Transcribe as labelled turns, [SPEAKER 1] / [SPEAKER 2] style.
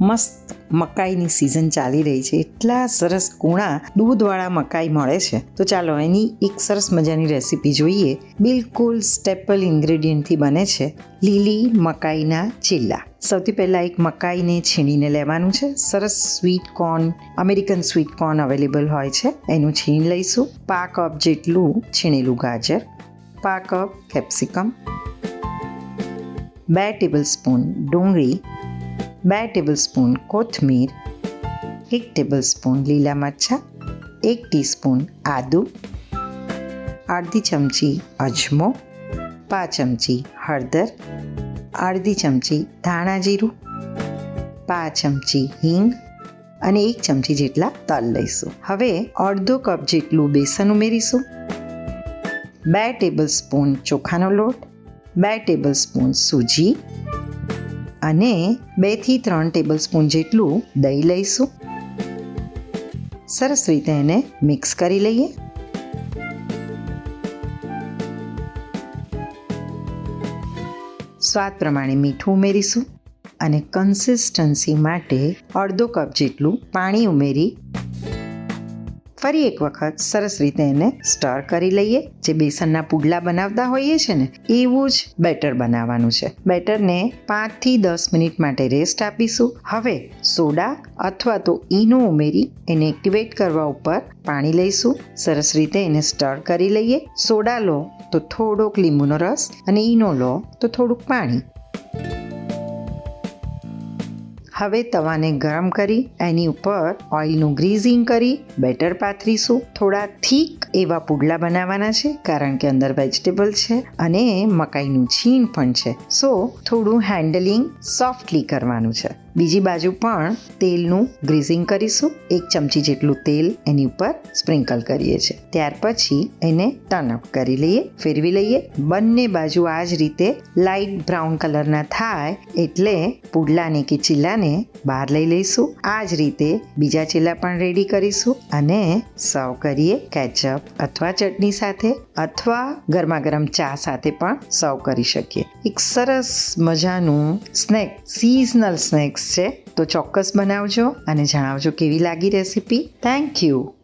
[SPEAKER 1] મસ્ત મકાઈની સિઝન ચાલી રહી છે. એટલા સરસ કૂણા દૂધવાળા મકાઈ મળે છે. તો ચાલો એની એક સરસ મજાની રેસીપી જોઈએ. બિલકુલ સ્ટેપલ ઇન્ગ્રેડિયન્ટથી બને છે લીલી મકાઈના ચીલા. સૌથી પહેલાં એક મકાઈને છીણીને લેવાનું છે. સરસ sweet corn American sweet corn available હોય છે. એનું છીણ લઈશું. પા કપ જેટલું છીણેલું ગાજર પા કપ કેપ્સિકમ બે ટેબલ સ્પૂન ડુંગળી બે ટેબલ સ્પૂન કોથમીર, એક ટેબલ સ્પૂન લીલા મરચાં, એક ટીસ્પૂન આદુ, અડધી ચમચી અજમો, પાંચ ચમચી હળદર, અડધી ચમચી ધાણા જીરું, પાંચ ચમચી હિંગ અને એક ચમચી જેટલા તલ લઈશું. હવે અડધો કપ જેટલું બેસન ઉમેરીશું. બે ટેબલ સ્પૂન ચોખાનો લોટ, બે ટેબલ સ્પૂન સૂજી અને બેથી ત્રણ ટેબલ સ્પૂન જેટલું દહીં લઈશું. સરસ રીતે એને મિક્સ કરી લઈએ. સ્વાદ પ્રમાણે મીઠું ઉમેરીશું અને કન્સિસ્ટન્સી માટે અડધો કપ જેટલું પાણી ઉમેરી ફરી એક વખત સરસ રીતે એને સ્ટર કરી લઈએ. જે બેસનના પુડલા બનાવતા હોઈએ છે ને, એવું જ બેટર બનાવવાનું છે. બેટરને પાંચથી દસ મિનિટ માટે રેસ્ટ આપીશું. હવે સોડા અથવા તો ઈનો ઉમેરી એને એક્ટિવેટ કરવા ઉપર પાણી લઈશું. સરસ રીતે એને સ્ટર કરી લઈએ. સોડા લો તો થોડોક લીંબુનો રસ અને ઈનો લો તો થોડુંક પાણી. હવે તવાને ગરમ કરી, એની ઉપર ઓઇલનું ગ્રીઝિંગ કરી, બેટર પાથરીશું. થોડા થીક એવા પુડલા બનાવવાના છે, કારણ કે અંદર વેજીટેબલ છે અને મકાઈનું છીણ પણ છે. સો થોડું હેન્ડલિંગ સોફ્ટલી કરવાનું છે. બીજી બાજુ પણ તેલનું ગ્રીઝિંગ કરીશું. એક ચમચી જેટલું તેલ એની ઉપર સ્પ્રિંકલ કરીએ છીએ. ત્યાર પછી એને ટર્ન કરી લઈએ, ફેરવી લઈએ. બંને બાજુ આ જ રીતે લાઇટ બ્રાઉન કલરના થાય એટલે પુડલાને કે ચીલાને બહાર લઈ લઈશું. આ જ રીતે બીજા ચીલા પણ રેડી કરીશું અને સર્વ કરીએ કેચઅપ અથવા ચટણી સાથે અથવા ગરમા ગરમ ચા સાથે પણ સર્વ કરી શકીએ. એક સરસ મજાનું સ્નેક સિઝનલ સ્નેક્સ છે. તો ચોક્કસ બનાવજો અને જણાવજો કેવી લાગી રેસીપી. Thank you